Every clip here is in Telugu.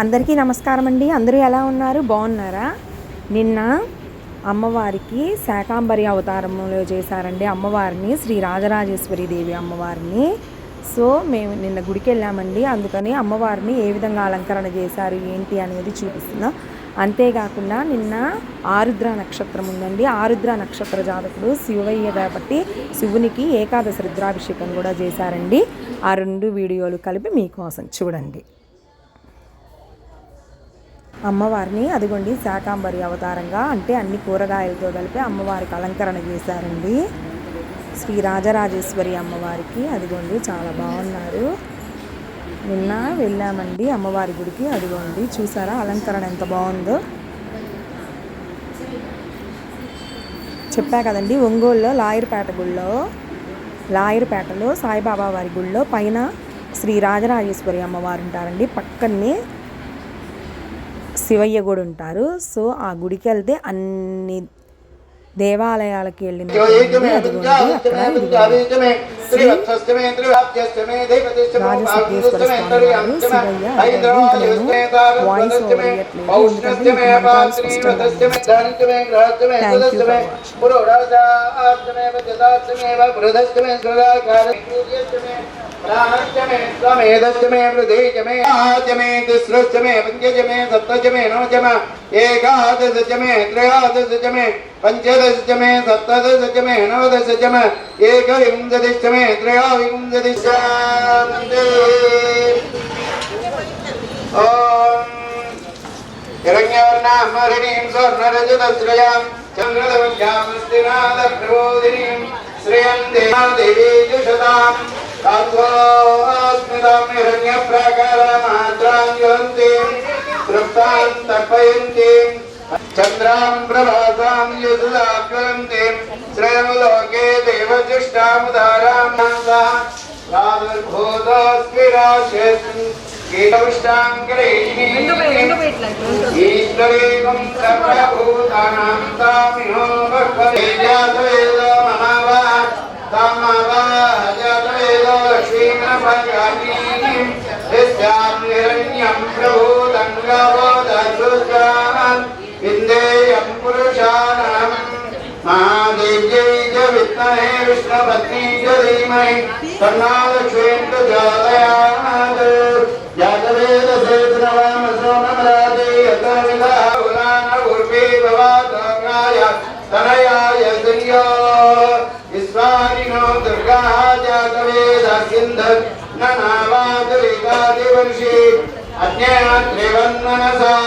అందరికీ నమస్కారం అండి. అందరూ ఎలా ఉన్నారు? బాగున్నారా? నిన్న అమ్మవారికి శాకాంబరి అవతారంలో చేశారండి అమ్మవారిని శ్రీ రాజరాజేశ్వరి దేవి అమ్మవారిని. సో మేము నిన్న గుడికి వెళ్ళామండి. అందుకని అమ్మవారిని ఏ విధంగా అలంకరణ చేశారు ఏంటి అనేది చూపిస్తున్నాం. అంతేకాకుండా నిన్న ఆరుద్ర నక్షత్రం ఉందండి. ఆరుద్ర నక్షత్ర జాతకుడు శివయ్య కాబట్టి శివునికి ఏకాదశి రుద్రాభిషేకం కూడా చేశారండి. ఆ రెండు వీడియోలు కలిపి మీకోసం చూడండి. అమ్మవారిని అదిగోండి శాకాంబరి అవతారంగా అంటే అన్ని కూరగాయలతో కలిపి అమ్మవారికి అలంకరణ చేశారండి. శ్రీ రాజరాజేశ్వరి అమ్మవారికి అదిగోండి చాలా బాగున్నారు. నిన్న వెళ్ళామండి అమ్మవారి గుడికి. అదిగోండి చూసారా అలంకరణ ఎంత బాగుందో. చెప్పా కదండి ఒంగోలులో లాయర్పేట గుళ్ళో లాయర్పేటలో సాయిబాబా వారి గుళ్ళో పైన శ్రీ రాజరాజేశ్వరి అమ్మవారు ఉంటారండి. పక్కనే శివయ్య కూడా ఉంటారు. సో ఆ గుడికి వెళ్తే అన్ని దేవాలయాలకి వెళ్ళిన అదిగోండి అక్కడ ఇదిగోండి. రాజసిద్ధేశ్వర స్వామి వారు శివయ్య అదిగోండి. ఇంకా నేను వాయిస్ ఓవర్ पञ्चदशतमे सप्तदशतमे नवदशतम एकविंशतिष्टमे त्रयोविंशतिशान्ति ॐ हिरण्यवर्णामरणीं स्वर्णरजतश्रयां चन्द्रदव्यामस्तिनाथप्रबोधिनीं श्रियं देवीजुषतां कान्धोऽस्मितां हिरण्यप्राकारमात्राञ्जलन्तीं तृप्तां तर्पयन्तीं చంద్రాం ప్రభాసాం యదులాకరంతి శ్రయం లోకే దేవజుష్టాముదారాం రాజర్భూతస్మిరాశేతు ఈశ్వరేకం సర్వభూతానాం తామిహో భక్వేద మహావా. తమవా జతవేద లక్ష్మీనపయామి నిరన్యం ప్రభుదంగవోదృజాన్ च धीमहि तन्नो लक्ष्मीं प्रचोदयात् जातवेदसेतनवामसो नमरादे यतविदाहुलान उर्वे भवातोगाय तनयाय श्रियो विश्वानिनो दुर्गाः जातवेदसिन्ध ननावादुरिकादिवर्षि अज्ञात्रिवन्मनसा गृणानो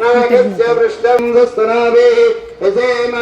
నాగస్య పృష్టం దుస్తునాభి యజేమ